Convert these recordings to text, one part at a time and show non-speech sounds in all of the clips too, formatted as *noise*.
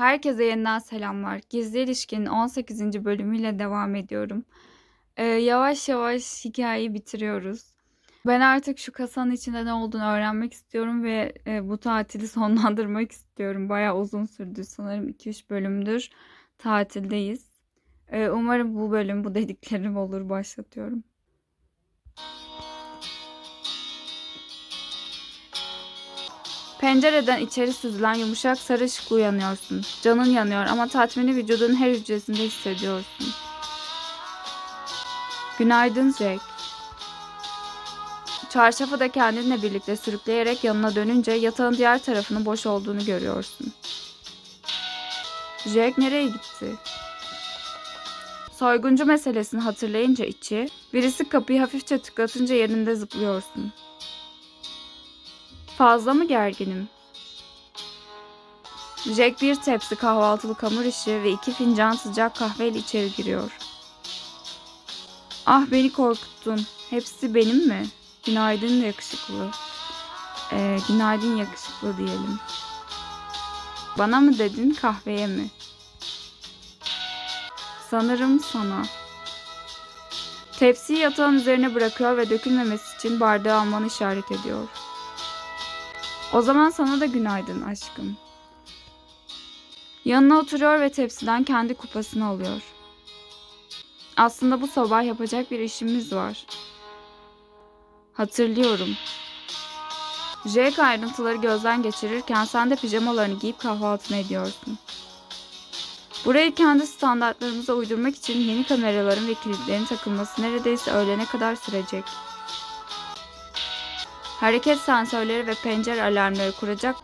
Herkese yeniden selamlar. Gizli İlişki'nin 18. bölümüyle devam ediyorum. Ee, yavaş yavaş hikayeyi bitiriyoruz. Ben artık şu kasanın içinde ne olduğunu öğrenmek istiyorum ve e, bu tatili *laughs* sonlandırmak istiyorum. Bayağı uzun sürdü sanırım 2-3 bölümdür tatildeyiz. Ee, umarım bu bölüm bu dediklerim olur başlatıyorum. Pencereden içeri süzülen yumuşak sarı ışıkla uyanıyorsun. Canın yanıyor ama tatmini vücudun her hücresinde hissediyorsun. Günaydın Jack. Çarşafı da kendinle birlikte sürükleyerek yanına dönünce yatağın diğer tarafının boş olduğunu görüyorsun. Jack nereye gitti? Soyguncu meselesini hatırlayınca içi, birisi kapıyı hafifçe tıklatınca yerinde zıplıyorsun. Fazla mı gerginim? Jack bir tepsi kahvaltılık hamur işi ve iki fincan sıcak kahveyle içeri giriyor. Ah beni korkuttun. Hepsi benim mi? Günaydın yakışıklı. Ee, günaydın yakışıklı diyelim. Bana mı dedin kahveye mi? Sanırım sana. Tepsiyi yatağın üzerine bırakıyor ve dökülmemesi için bardağı almanı işaret ediyor. O zaman sana da günaydın aşkım. Yanına oturuyor ve tepsiden kendi kupasını alıyor. Aslında bu sabah yapacak bir işimiz var. Hatırlıyorum. Jack ayrıntıları gözden geçirirken sen de pijamalarını giyip kahvaltını ediyorsun. Burayı kendi standartlarımıza uydurmak için yeni kameraların ve kilitlerin takılması neredeyse öğlene kadar sürecek. Hareket sensörleri ve pencere alarmları kuracak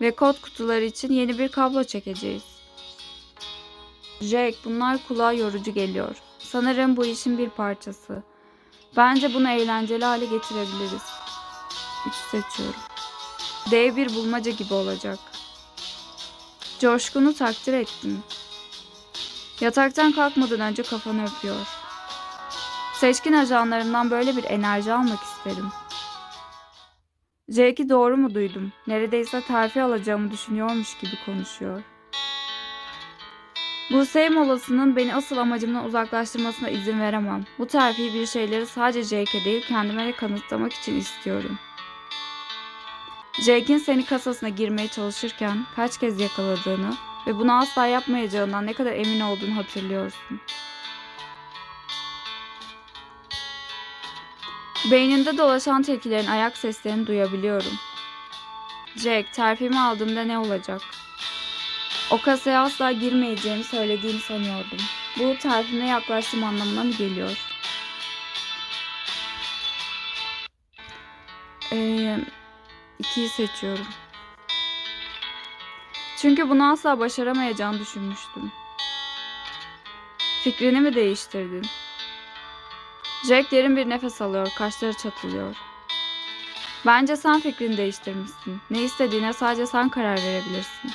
ve kod kutuları için yeni bir kablo çekeceğiz. Jack, bunlar kulağa yorucu geliyor. Sanırım bu işin bir parçası. Bence bunu eğlenceli hale getirebiliriz. Üç seçiyorum. Dev bir bulmaca gibi olacak. Coşkunu takdir ettim. Yataktan kalkmadan önce kafanı öpüyor. Seçkin ajanlarından böyle bir enerji almak isterim. Jack'i doğru mu duydum? Neredeyse terfi alacağımı düşünüyormuş gibi konuşuyor. Bu sev molasının beni asıl amacımdan uzaklaştırmasına izin veremem. Bu terfi bir şeyleri sadece Jake'e değil kendime de kanıtlamak için istiyorum. Jake'in seni kasasına girmeye çalışırken kaç kez yakaladığını ve bunu asla yapmayacağından ne kadar emin olduğunu hatırlıyorsun. Beyninde dolaşan tilkilerin ayak seslerini duyabiliyorum. Jack, terfimi aldığımda ne olacak? O kasaya asla girmeyeceğimi söylediğini sanıyordum. Bu terfime yaklaştığım anlamına mı geliyor? Ee, ikiyi seçiyorum. Çünkü bunu asla başaramayacağını düşünmüştüm. Fikrini mi değiştirdin? Jack derin bir nefes alıyor, kaşları çatılıyor. Bence sen fikrini değiştirmişsin. Ne istediğine sadece sen karar verebilirsin.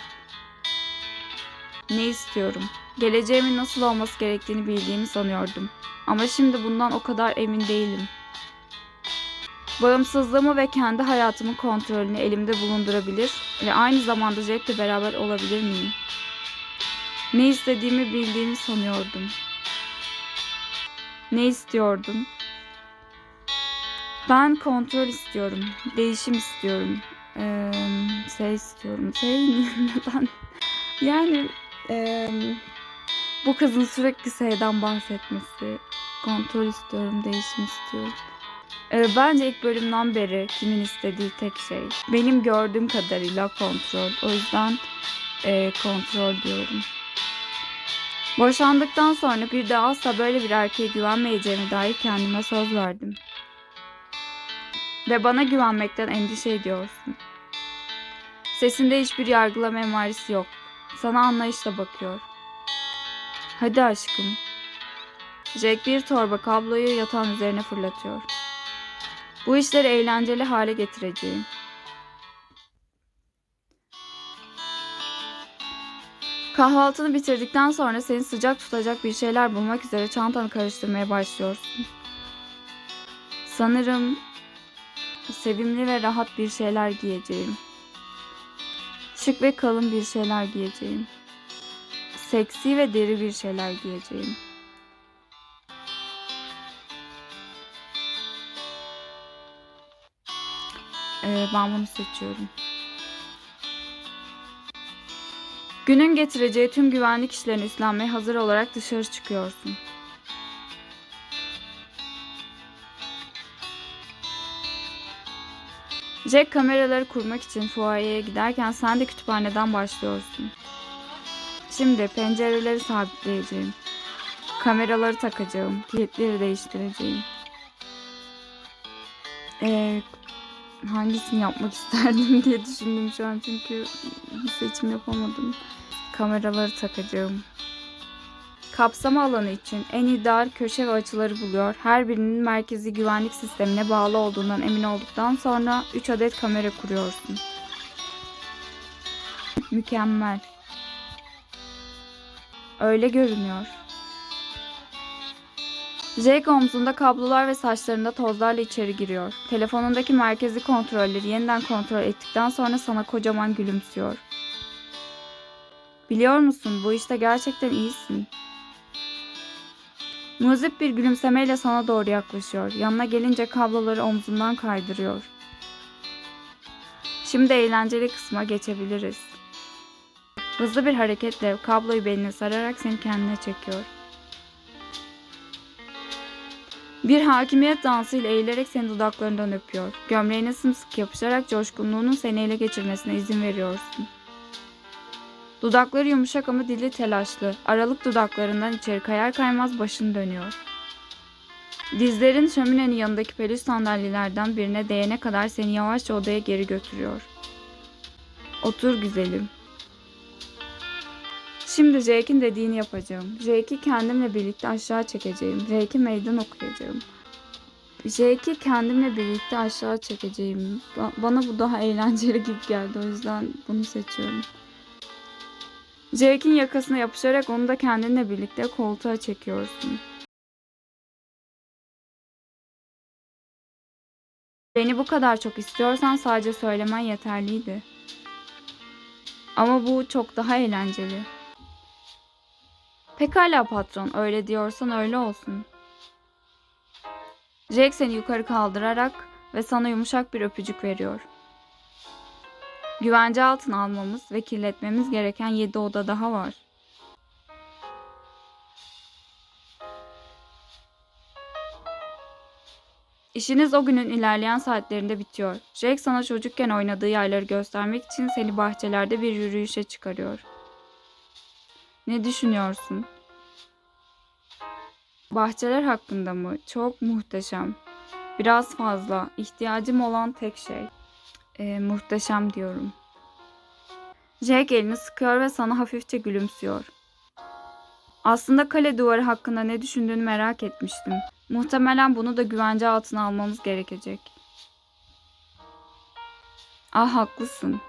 Ne istiyorum? Geleceğimin nasıl olması gerektiğini bildiğimi sanıyordum. Ama şimdi bundan o kadar emin değilim. Bağımsızlığımı ve kendi hayatımın kontrolünü elimde bulundurabilir ve aynı zamanda Jack'le beraber olabilir miyim? Ne istediğimi bildiğimi sanıyordum. Ne istiyordun? Ben kontrol istiyorum. Değişim istiyorum. Ee, şey istiyorum. Şey *laughs* neden? Yani ee, bu kızın sürekli şeyden bahsetmesi. Kontrol istiyorum, değişim istiyorum. Ee, bence ilk bölümden beri kimin istediği tek şey. Benim gördüğüm kadarıyla kontrol. O yüzden ee, kontrol diyorum. Boşandıktan sonra bir daha asla böyle bir erkeğe güvenmeyeceğime dair kendime söz verdim. Ve bana güvenmekten endişe ediyorsun. Sesinde hiçbir yargılama emaresi yok. Sana anlayışla bakıyor. Hadi aşkım. Jack bir torba kabloyu yatağın üzerine fırlatıyor. Bu işleri eğlenceli hale getireceğim. Kahvaltını bitirdikten sonra seni sıcak tutacak bir şeyler bulmak üzere çantanı karıştırmaya başlıyorsun. Sanırım sevimli ve rahat bir şeyler giyeceğim. Şık ve kalın bir şeyler giyeceğim. Seksi ve deri bir şeyler giyeceğim. Ee, ben bunu seçiyorum. Günün getireceği tüm güvenlik işlerini üstlenmeye hazır olarak dışarı çıkıyorsun. Jack kameraları kurmak için fuayeye giderken sen de kütüphaneden başlıyorsun. Şimdi pencereleri sabitleyeceğim. Kameraları takacağım. Kilitleri değiştireceğim. Ee, hangisini yapmak *laughs* isterdim diye düşündüm şu an çünkü seçim yapamadım. Kameraları takacağım. Kapsama alanı için en ideal köşe ve açıları buluyor. Her birinin merkezi güvenlik sistemine bağlı olduğundan emin olduktan sonra 3 adet kamera kuruyorsun. Mükemmel. Öyle görünüyor. Jake omzunda kablolar ve saçlarında tozlarla içeri giriyor. Telefonundaki merkezi kontrolleri yeniden kontrol ettikten sonra sana kocaman gülümsüyor. Biliyor musun bu işte gerçekten iyisin. Muzip bir gülümsemeyle sana doğru yaklaşıyor. Yanına gelince kabloları omzundan kaydırıyor. Şimdi eğlenceli kısma geçebiliriz. Hızlı bir hareketle kabloyu beline sararak seni kendine çekiyor. Bir hakimiyet dansıyla eğilerek seni dudaklarından öpüyor. Gömleğine sımsıkı yapışarak coşkunluğunun seni ele geçirmesine izin veriyorsun. Dudakları yumuşak ama dili telaşlı. Aralık dudaklarından içeri kayar kaymaz başını dönüyor. Dizlerin şöminenin yanındaki peluş sandalyelerden birine değene kadar seni yavaşça odaya geri götürüyor. Otur güzelim. Şimdi Jake'in dediğini yapacağım. Jake'i kendimle birlikte aşağı çekeceğim. Jake'e meydan okuyacağım. Jake'i kendimle birlikte aşağı çekeceğim. Ba- Bana bu daha eğlenceli gibi geldi. O yüzden bunu seçiyorum. Jake'in yakasına yapışarak onu da kendinle birlikte koltuğa çekiyorsun. Beni bu kadar çok istiyorsan sadece söylemen yeterliydi. Ama bu çok daha eğlenceli. Pekala patron, öyle diyorsan öyle olsun. Jake seni yukarı kaldırarak ve sana yumuşak bir öpücük veriyor. Güvence altına almamız ve kirletmemiz gereken 7 oda daha var. İşiniz o günün ilerleyen saatlerinde bitiyor. Jake sana çocukken oynadığı yerleri göstermek için seni bahçelerde bir yürüyüşe çıkarıyor. Ne düşünüyorsun? Bahçeler hakkında mı? Çok muhteşem. Biraz fazla. İhtiyacım olan tek şey. Ee, muhteşem diyorum. Jake elini sıkıyor ve sana hafifçe gülümsüyor. Aslında kale duvarı hakkında ne düşündüğünü merak etmiştim. Muhtemelen bunu da güvence altına almamız gerekecek. Ah haklısın.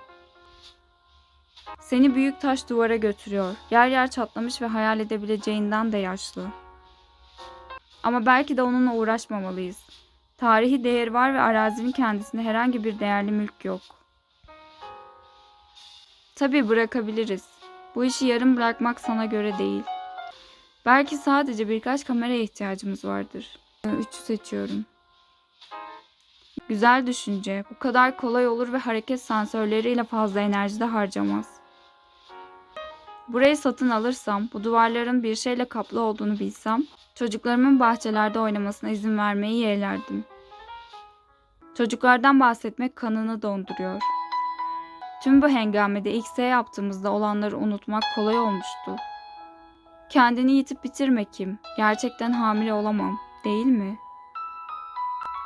Seni büyük taş duvara götürüyor. Yer yer çatlamış ve hayal edebileceğinden de yaşlı. Ama belki de onunla uğraşmamalıyız. Tarihi değer var ve arazinin kendisinde herhangi bir değerli mülk yok. Tabii bırakabiliriz. Bu işi yarım bırakmak sana göre değil. Belki sadece birkaç kameraya ihtiyacımız vardır. Üçü seçiyorum. Güzel düşünce. Bu kadar kolay olur ve hareket sensörleriyle fazla enerji de harcamaz. Burayı satın alırsam, bu duvarların bir şeyle kaplı olduğunu bilsem, çocuklarımın bahçelerde oynamasına izin vermeyi yeğlerdim. Çocuklardan bahsetmek kanını donduruyor. Tüm bu hengamede X'e yaptığımızda olanları unutmak kolay olmuştu. Kendini yitip bitirme Kim. Gerçekten hamile olamam, değil mi?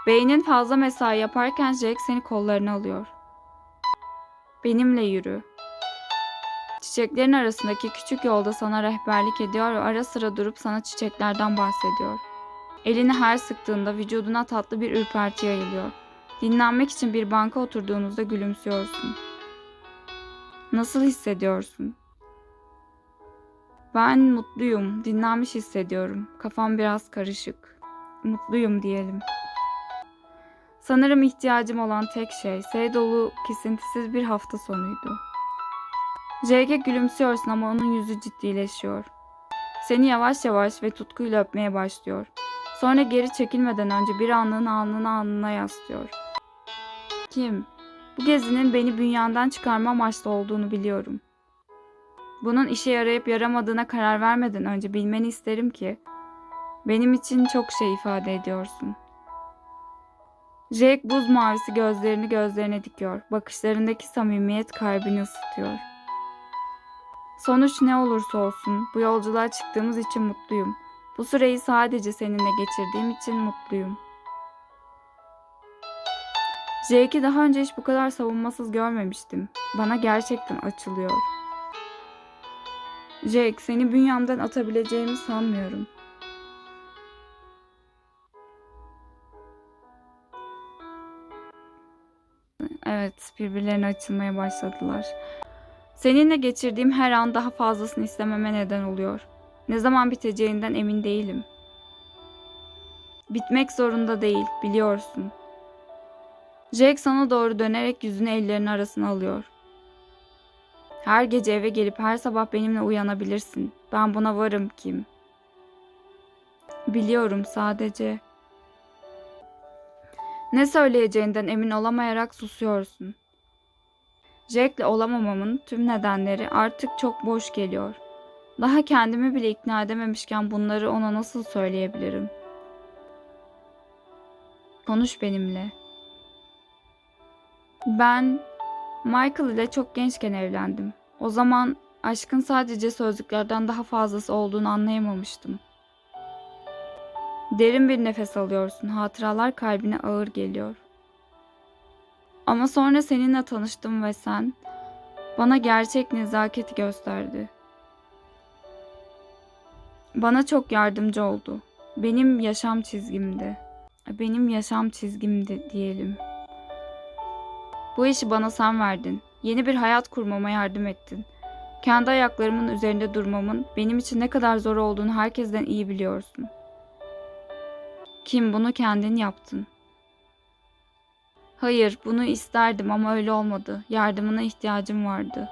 Beynin fazla mesai yaparken Jack seni kollarına alıyor. Benimle yürü. Çiçeklerin arasındaki küçük yolda sana rehberlik ediyor ve ara sıra durup sana çiçeklerden bahsediyor. Elini her sıktığında vücuduna tatlı bir ürperti yayılıyor. Dinlenmek için bir banka oturduğunuzda gülümsüyorsun. Nasıl hissediyorsun? Ben mutluyum, dinlenmiş hissediyorum. Kafam biraz karışık. Mutluyum diyelim. Sanırım ihtiyacım olan tek şey, sevgi dolu, kesintisiz bir hafta sonuydu. Jake'e gülümsüyorsun ama onun yüzü ciddileşiyor. Seni yavaş yavaş ve tutkuyla öpmeye başlıyor. Sonra geri çekilmeden önce bir anlığına alnına alnına yaslıyor. Kim? Bu gezinin beni bünyandan çıkarma amaçlı olduğunu biliyorum. Bunun işe yarayıp yaramadığına karar vermeden önce bilmeni isterim ki benim için çok şey ifade ediyorsun. Jake buz mavisi gözlerini gözlerine dikiyor. Bakışlarındaki samimiyet kalbini ısıtıyor. Sonuç ne olursa olsun bu yolculuğa çıktığımız için mutluyum. Bu süreyi sadece seninle geçirdiğim için mutluyum. Jake'i daha önce hiç bu kadar savunmasız görmemiştim. Bana gerçekten açılıyor. Jake, seni bünyemden atabileceğimi sanmıyorum. Evet, birbirlerine açılmaya başladılar. Seninle geçirdiğim her an daha fazlasını istememe neden oluyor. Ne zaman biteceğinden emin değilim. Bitmek zorunda değil, biliyorsun. Jake sana doğru dönerek yüzünü ellerinin arasına alıyor. Her gece eve gelip her sabah benimle uyanabilirsin. Ben buna varım kim? Biliyorum sadece. Ne söyleyeceğinden emin olamayarak susuyorsun. Jack'le olamamamın tüm nedenleri artık çok boş geliyor. Daha kendimi bile ikna edememişken bunları ona nasıl söyleyebilirim? Konuş benimle. Ben Michael ile çok gençken evlendim. O zaman aşkın sadece sözlüklerden daha fazlası olduğunu anlayamamıştım. Derin bir nefes alıyorsun. Hatıralar kalbine ağır geliyor. Ama sonra seninle tanıştım ve sen bana gerçek nezaketi gösterdi. Bana çok yardımcı oldu. Benim yaşam çizgimdi. Benim yaşam çizgimdi diyelim. Bu işi bana sen verdin. Yeni bir hayat kurmama yardım ettin. Kendi ayaklarımın üzerinde durmamın benim için ne kadar zor olduğunu herkesten iyi biliyorsun. Kim bunu kendin yaptın. Hayır, bunu isterdim ama öyle olmadı. Yardımına ihtiyacım vardı.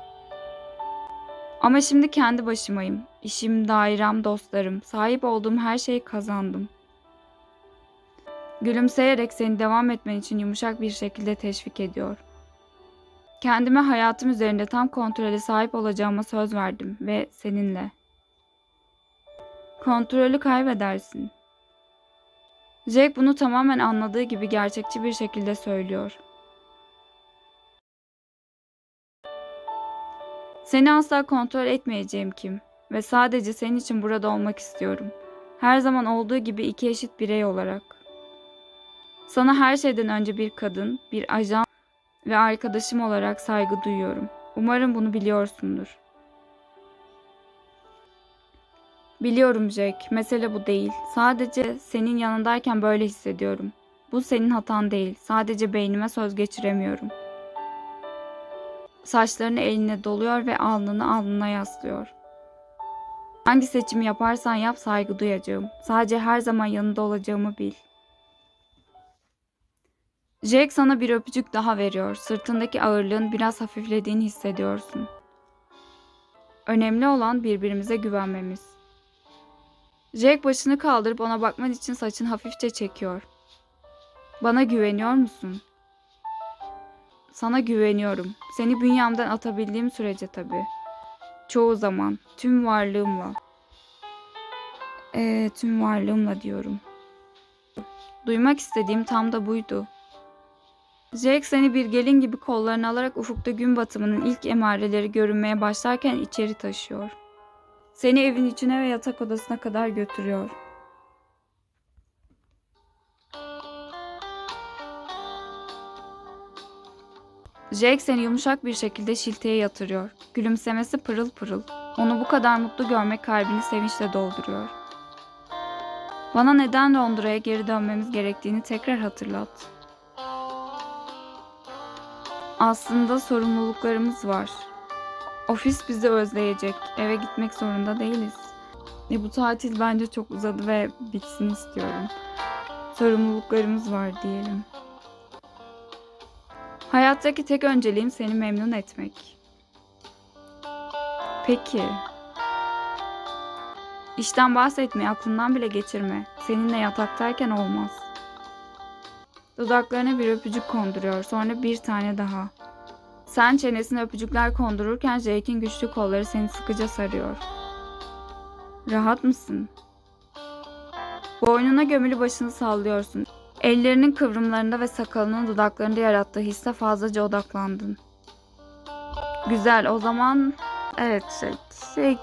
Ama şimdi kendi başımayım. İşim, dairem, dostlarım, sahip olduğum her şeyi kazandım. Gülümseyerek seni devam etmen için yumuşak bir şekilde teşvik ediyor. Kendime hayatım üzerinde tam kontrole sahip olacağıma söz verdim ve seninle. Kontrolü kaybedersin. Jack bunu tamamen anladığı gibi gerçekçi bir şekilde söylüyor. Seni asla kontrol etmeyeceğim kim ve sadece senin için burada olmak istiyorum. Her zaman olduğu gibi iki eşit birey olarak. Sana her şeyden önce bir kadın, bir ajan ve arkadaşım olarak saygı duyuyorum. Umarım bunu biliyorsundur. Biliyorum Jack, mesele bu değil. Sadece senin yanındayken böyle hissediyorum. Bu senin hatan değil. Sadece beynime söz geçiremiyorum. Saçlarını eline doluyor ve alnını alnına yaslıyor. Hangi seçimi yaparsan yap saygı duyacağım. Sadece her zaman yanında olacağımı bil. Jack sana bir öpücük daha veriyor. Sırtındaki ağırlığın biraz hafiflediğini hissediyorsun. Önemli olan birbirimize güvenmemiz. Jack başını kaldırıp ona bakman için saçını hafifçe çekiyor. Bana güveniyor musun? Sana güveniyorum. Seni bünyemden atabildiğim sürece tabii. Çoğu zaman, tüm varlığımla. Ee, tüm varlığımla diyorum. Duymak istediğim tam da buydu. Jack seni bir gelin gibi kollarına alarak ufukta gün batımının ilk emareleri görünmeye başlarken içeri taşıyor. Seni evin içine ve yatak odasına kadar götürüyor. Jake seni yumuşak bir şekilde şilteye yatırıyor. Gülümsemesi pırıl pırıl. Onu bu kadar mutlu görmek kalbini sevinçle dolduruyor. Bana neden Londra'ya geri dönmemiz gerektiğini tekrar hatırlat. Aslında sorumluluklarımız var. Ofis bizi özleyecek. Eve gitmek zorunda değiliz. E, bu tatil bence çok uzadı ve bitsin istiyorum. Sorumluluklarımız var diyelim. Hayattaki tek önceliğim seni memnun etmek. Peki. İşten bahsetmeyi aklından bile geçirme. Seninle yataktayken olmaz. Dudaklarına bir öpücük konduruyor. Sonra bir tane daha. Sen çenesine öpücükler kondururken Jake'in güçlü kolları seni sıkıca sarıyor. Rahat mısın? Boynuna gömülü başını sallıyorsun. Ellerinin kıvrımlarında ve sakalının dudaklarında yarattığı hisse fazlaca odaklandın. Güzel o zaman... Evet Jack. Jack.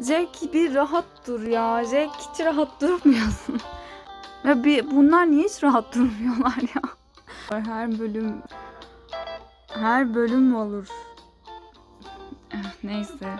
Jack bir rahat dur ya. Jack hiç rahat durmuyorsun. *laughs* Ve bir, bunlar niye hiç rahat durmuyorlar ya? Her bölüm... Her bölüm olur? Eh, Neyse.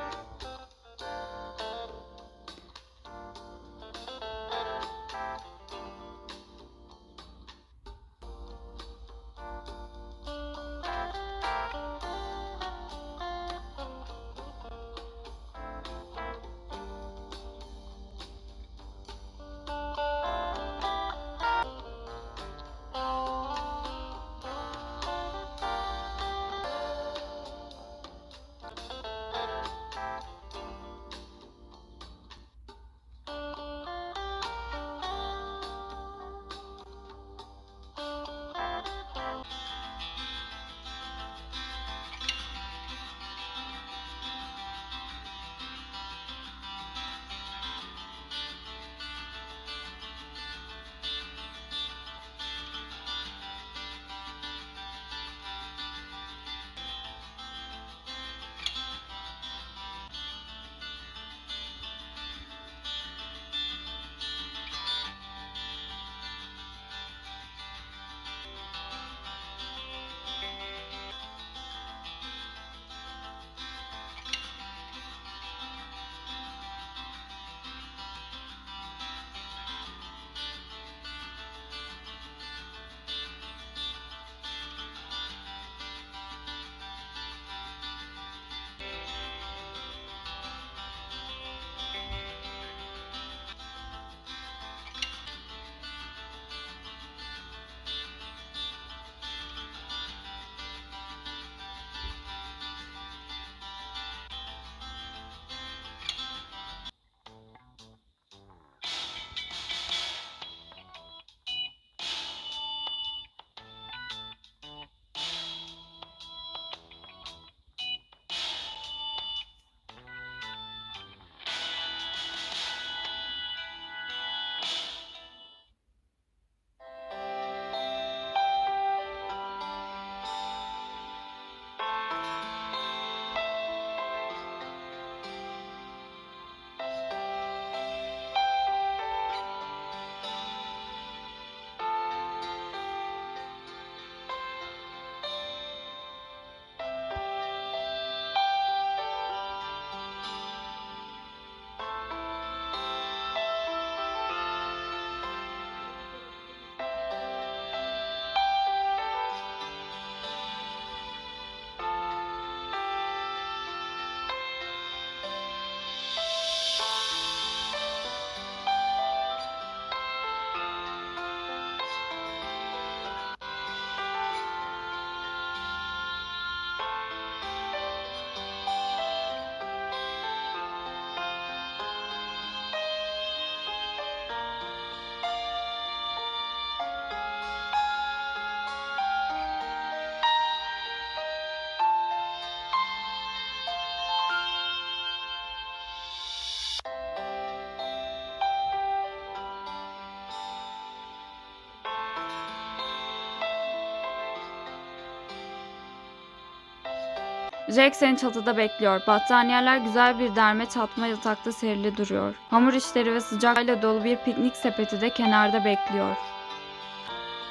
Jack seni çatıda bekliyor. Battaniyeler güzel bir derme çatma yatakta serili duruyor. Hamur işleri ve sıcakla dolu bir piknik sepeti de kenarda bekliyor.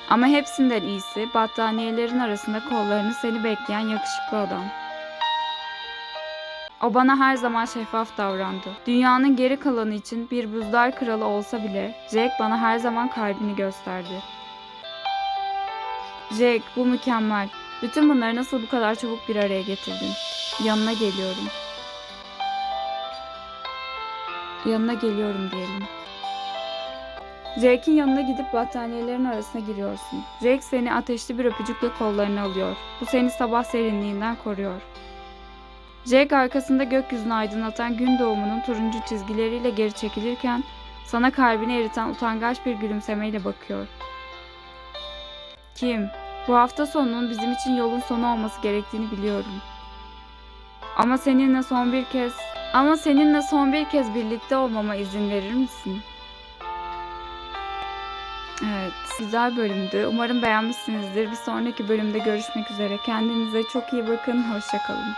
Ama hepsinden iyisi battaniyelerin arasında kollarını seni bekleyen yakışıklı adam. O bana her zaman şeffaf davrandı. Dünyanın geri kalanı için bir buzlar kralı olsa bile Jack bana her zaman kalbini gösterdi. Jack bu mükemmel. Bütün bunları nasıl bu kadar çabuk bir araya getirdin? Yanına geliyorum. Yanına geliyorum diyelim. Jake'in yanına gidip battaniyelerin arasına giriyorsun. Jake seni ateşli bir öpücükle kollarına alıyor. Bu seni sabah serinliğinden koruyor. Jake arkasında gökyüzünü aydınlatan gün doğumunun turuncu çizgileriyle geri çekilirken sana kalbini eriten utangaç bir gülümsemeyle bakıyor. Kim? Bu hafta sonunun bizim için yolun sonu olması gerektiğini biliyorum. Ama seninle son bir kez ama seninle son bir kez birlikte olmama izin verir misin? Evet, güzel bölümdü. Umarım beğenmişsinizdir. Bir sonraki bölümde görüşmek üzere. Kendinize çok iyi bakın. Hoşçakalın.